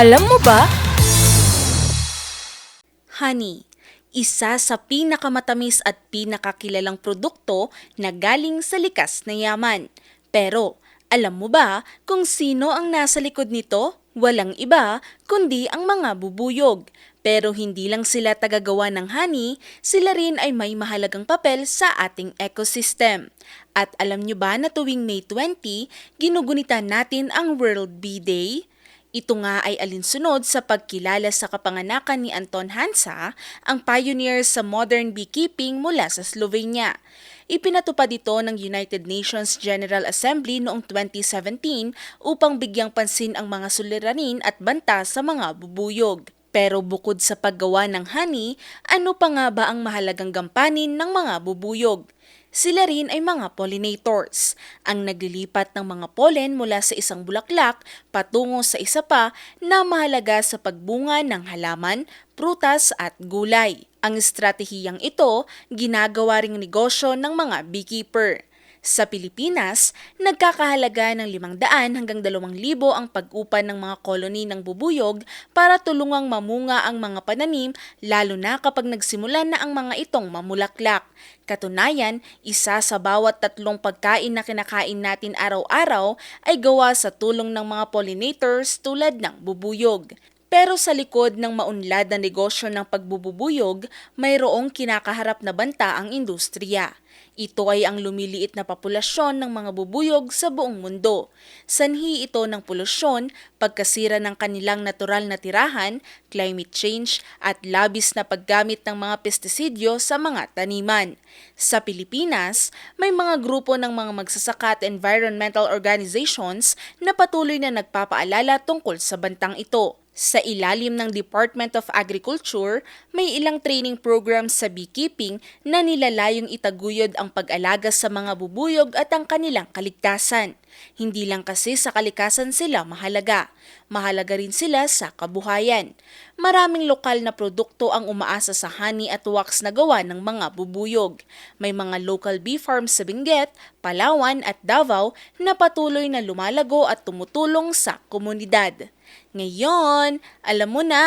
Alam mo ba? Honey, isa sa pinakamatamis at pinakakilalang produkto na galing sa likas na yaman. Pero, alam mo ba kung sino ang nasa likod nito? Walang iba kundi ang mga bubuyog. Pero hindi lang sila tagagawa ng honey, sila rin ay may mahalagang papel sa ating ecosystem. At alam nyo ba na tuwing May 20, ginugunita natin ang World Bee Day? Ito nga ay alinsunod sa pagkilala sa kapanganakan ni Anton Hansa, ang pioneer sa modern beekeeping mula sa Slovenia. Ipinatupad ito ng United Nations General Assembly noong 2017 upang bigyang pansin ang mga suliranin at banta sa mga bubuyog. Pero bukod sa paggawa ng honey, ano pa nga ba ang mahalagang gampanin ng mga bubuyog? Sila rin ay mga pollinators, ang naglilipat ng mga pollen mula sa isang bulaklak patungo sa isa pa na mahalaga sa pagbunga ng halaman, prutas at gulay. Ang estratehiyang ito, ginagawa ring negosyo ng mga beekeeper. Sa Pilipinas, nagkakahalaga ng 500 hanggang 2,000 ang pag-upan ng mga koloni ng bubuyog para tulungang mamunga ang mga pananim lalo na kapag nagsimulan na ang mga itong mamulaklak. Katunayan, isa sa bawat tatlong pagkain na kinakain natin araw-araw ay gawa sa tulong ng mga pollinators tulad ng bubuyog. Pero sa likod ng maunlad na negosyo ng pagbububuyog, mayroong kinakaharap na banta ang industriya. Ito ay ang lumiliit na populasyon ng mga bubuyog sa buong mundo. Sanhi ito ng polusyon, pagkasira ng kanilang natural na tirahan, climate change at labis na paggamit ng mga pestisidyo sa mga taniman. Sa Pilipinas, may mga grupo ng mga magsasaka at environmental organizations na patuloy na nagpapaalala tungkol sa bantang ito. Sa ilalim ng Department of Agriculture, may ilang training programs sa beekeeping na nilalayong itaguyod ang pag-alaga sa mga bubuyog at ang kanilang kaligtasan. Hindi lang kasi sa kalikasan sila mahalaga, mahalaga rin sila sa kabuhayan. Maraming lokal na produkto ang umaasa sa honey at wax na gawa ng mga bubuyog. May mga local bee farms sa Benguet, Palawan at Davao na patuloy na lumalago at tumutulong sa komunidad. Ngayon, alam mo na!